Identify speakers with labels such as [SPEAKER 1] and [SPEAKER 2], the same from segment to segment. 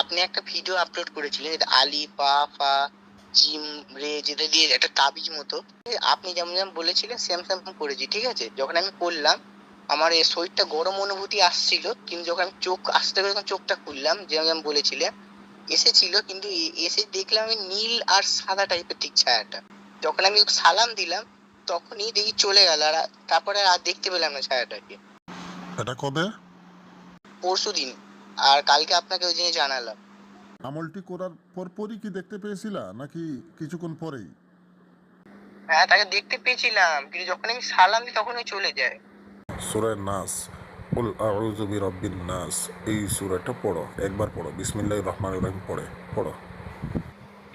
[SPEAKER 1] আপনি একটা video upload করেছিলেন যেটা আলি পা ফা জিম রে যেটা দিয়ে একটা তাবিজ মতো। আপনি যেমন যেমন বলেছিলেন সেম সেম করেছি ঠিক আছে? যখন আমি করলাম আমার এই শরীরটা গরম অনুভূতি আসছিল কিন্তু যখন আমি চোখ আস্তে করে যখন চোখটা খুললাম যেমন যেমন বলেছিলেন এসেছিল কিন্তু এসে দেখলাম আমি নীল আর সাদা টাইপের ঠিক ছায়াটা। যখন আমি সালাম দিলাম তখনই দেখি চলে গেল আর তারপরে আর দেখতে পেলাম না ছায়াটাকে।
[SPEAKER 2] এটা কবে?
[SPEAKER 1] পরশু দিন আর কালকে আপনাকে ওই জিনিস জানালাম।
[SPEAKER 2] আমলটি করার পরপরই কি দেখতে পেয়েছিলা নাকি কিছুক্ষণ পরেই?
[SPEAKER 1] হ্যাঁ তাকে দেখতে পেয়েছিলাম কিন্তু যখন আমি সালাম দিই তখন ওই চলে যায়।
[SPEAKER 2] সুরায় নাস কুল আউযু বিরাব্বিন নাস এই সূরাটা পড়ো একবার পড়ো বিসমিল্লাহির রহমানির রহিম পড়ে পড়ো।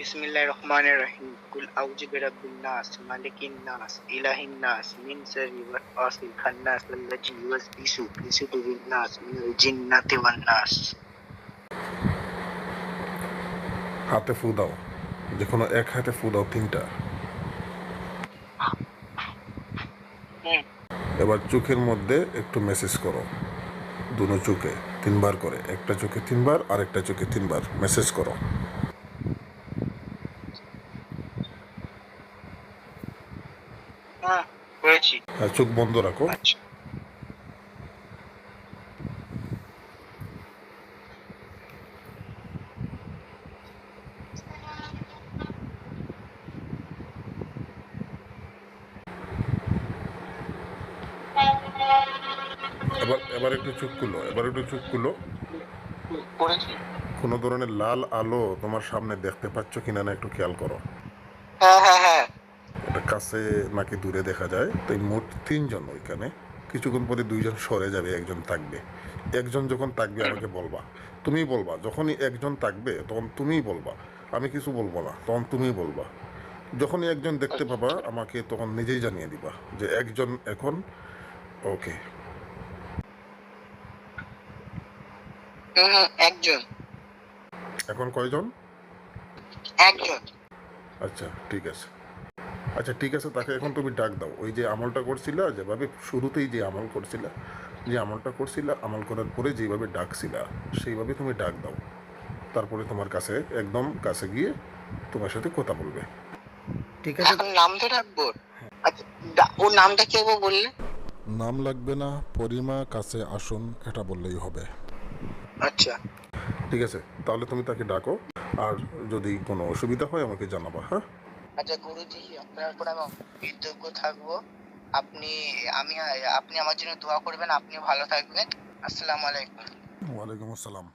[SPEAKER 1] বিসমিল্লাহির রহমানির রহিম কুল আউযু বিরাব্বিন নাস মালিকিন নাস ইলাহিন নাস মিন শাররি ওয়াসওয়াসিল খান্নাস আল্লাযী ইউওয়াসবিসু ফি সুদুরিন নাস মিনাল জিন্নাতি ওয়ান নাস
[SPEAKER 2] হাতে ফু দাও। যে কোনো এক হাতে ফু দাও তিনটা। এবার চোখের মধ্যে একটু মেসেজ করো। দুনো চোখে তিনবার করে। একটা চোখে তিনবার আর একটা চোখে তিনবার মেসেজ করো।
[SPEAKER 1] হ্যাঁ
[SPEAKER 2] চোখ বন্ধ রাখো।
[SPEAKER 1] আচ্ছা।
[SPEAKER 2] এবার এবার একটু চোখ খুলো এবার একটু চোখ খুলো। কোনো ধরনের লাল আলো তোমার সামনে দেখতে পাচ্ছ কিনা না একটু খেয়াল করো।
[SPEAKER 1] হ্যাঁ হ্যাঁ হ্যাঁ
[SPEAKER 2] কাছে নাকি দূরে দেখা যায় তো এই মোট তিনজন ওইখানে। কিছুক্ষণ পরে দুইজন সরে যাবে একজন থাকবে। একজন যখন থাকবে আমাকে বলবা। তুমিই বলবা যখনই একজন থাকবে তখন তুমিই বলবা। আমি কিছু বলব না তখন তুমিই বলবা। যখনই একজন দেখতে পাবা আমাকে তখন নিজেই জানিয়ে দিবা যে একজন এখন ওকে।
[SPEAKER 1] হুম হুম একজন।
[SPEAKER 2] এখন কয়জন?
[SPEAKER 1] একজন।
[SPEAKER 2] আচ্ছা ঠিক আছে। আচ্ছা ঠিক আছে তাকে এখন তুমি ডাক দাও। ওই যে আমলটা করছিলা যেভাবে শুরুতেই যে আমল করছিলা যে আমলটা করছিলা আমল করার পরে যেভাবে ডাকছিলা সেইভাবে তুমি ডাক দাও। তারপরে তোমার কাছে একদম কাছে গিয়ে তোমার সাথে কথা বলবে।
[SPEAKER 3] ঠিক আছে
[SPEAKER 1] নাম তো রাখব? আচ্ছা ওর নামটা কি হবে বললে?
[SPEAKER 2] নাম লাগবে না পরিমা কাছে আসুন এটা বললেই হবে।
[SPEAKER 1] আচ্ছা।
[SPEAKER 2] ঠিক আছে তাহলে তুমি তাকে ডাকো আর যদি কোনো অসুবিধা হয় আমাকে জানাবা হ্যাঁ?
[SPEAKER 1] আচ্ছা গুরুজি, আপনার উপর আমি কৃতজ্ঞ থাকব। আপনি, আমি, আপনি আমার জন্য দোয়া করবেন আপনি ভালো থাকবেন। আসসালামু আলাইকুম।
[SPEAKER 2] ওয়ালাইকুম আসসালাম।